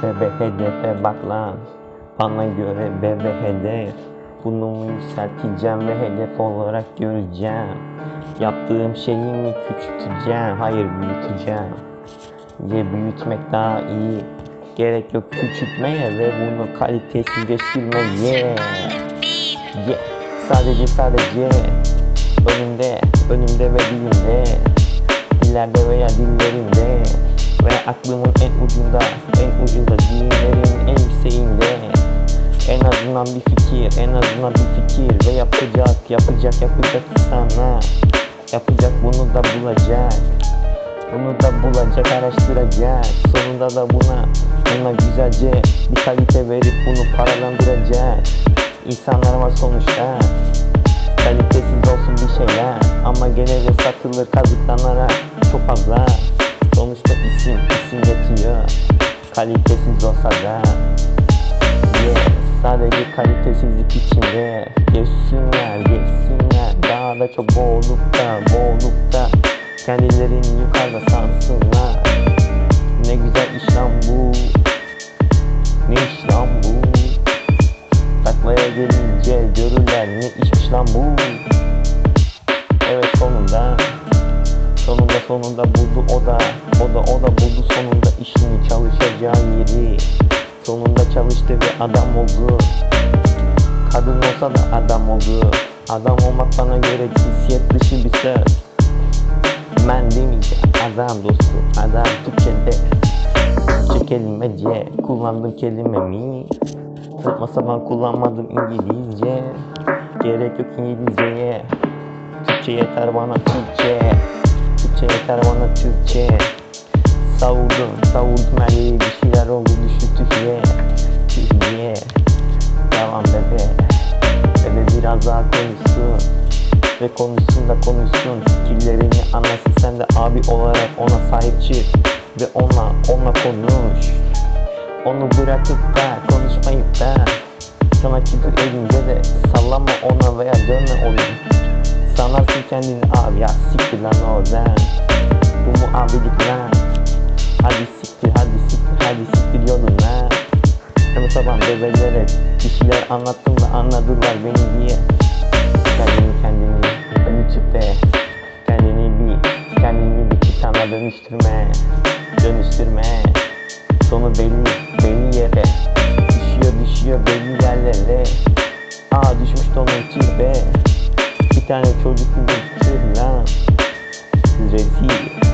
Hedefe bak lan. Bana göre bebe hedef Bunu yükselteceğim ve hedef olarak göreceğim. Yaptığım şeyi mi küçülteceğim? Hayır büyüteceğim. Ye büyütmek daha iyi. Gerek yok küçültmeye ve bunu kalitesizleştirmeye. Ye. Sadece sadece. Önümde, önümde ve dilimde Dillerde veya dillerimde Ve aklımın en ucunda, en ucunda Dinlerin en yükseğinde. En azından bir fikir, en azından bir fikir Ve yapacak, yapacak, yapacak sana. Yapacak bunu da bulacak. Bunu da bulacak, araştıracak. Sonunda da buna, buna güzelce Bir kalite verip bunu paralandıracak. İnsanlar var sonuçta Kalitesiz olsun bir şeyler. Ama gene de satılır kazıklanarak Çok fazla. Sonuçta isim isim yetiyor. Kalitesiz olsa da. Yeah. Sadece kalitesizlik içinde. Geçsinler geçsinler. Daha da çok boğulup da boğulup da Kendilerini yukarıda sansınlar Ne güzel iş lan bu Ne iş lan bu Taklaya gelince görürler ne içmiş lan bu Sonunda buldu o da O da o da buldu. Sonunda işini çalışacağı yeri Sonunda çalıştı ve adam oldu. Kadın olsa da adam oldu. Adam olmak bana göre cinsiyet dışı bir söz. Ben demeyeceğim adam dostum Adam Türkçe'de Türkçe kelimece Kullandım kelimemi Saçma sapan kullanmadım İngilizce. Gerek yok İngilizceye. Türkçe yeter bana Türkçe Bana Türkçe. Savurdum, savurdum her yere bir şeyler oldu düştü Türkiye. Türkiye. Devam bebe. Bebe biraz daha konuşsun Ve konuşsun da konuşsun. Fikirlerini anlasın sen de abi olarak ona sahip çık Ve ona, onunla konuş. Onu bırakıp da konuşmayıp da Sana küfür edince de sallama ona veya dönme onu Sanarsın kendini abi ya siktir lan oradan Mu abilik lan Hadi siktir hadi siktir hadi siktir yoluna Sabah sabah bebelere bir şeyler anlattım da anladılar beni diye. Kendini kendini büyütüp de Kendini bir kendini bir kitana dönüştürme Dönüştürme. Sonu belli, belli yere Düşüyor düşüyor belli yerlere. Aa düşmüş de onun kirbe Bir tane çocuk gözüküyor lan. Rezil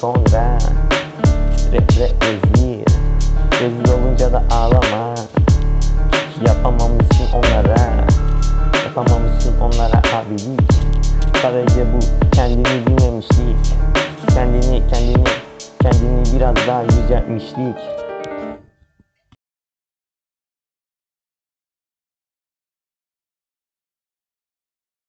sonra re, rezil Rezil olunca da ağlama. Yapamamışsın onlara. Yapamamışsın onlara abilik Sadece bu kendini bilmemişlik. Kendini kendini kendini biraz daha yüceltmişlik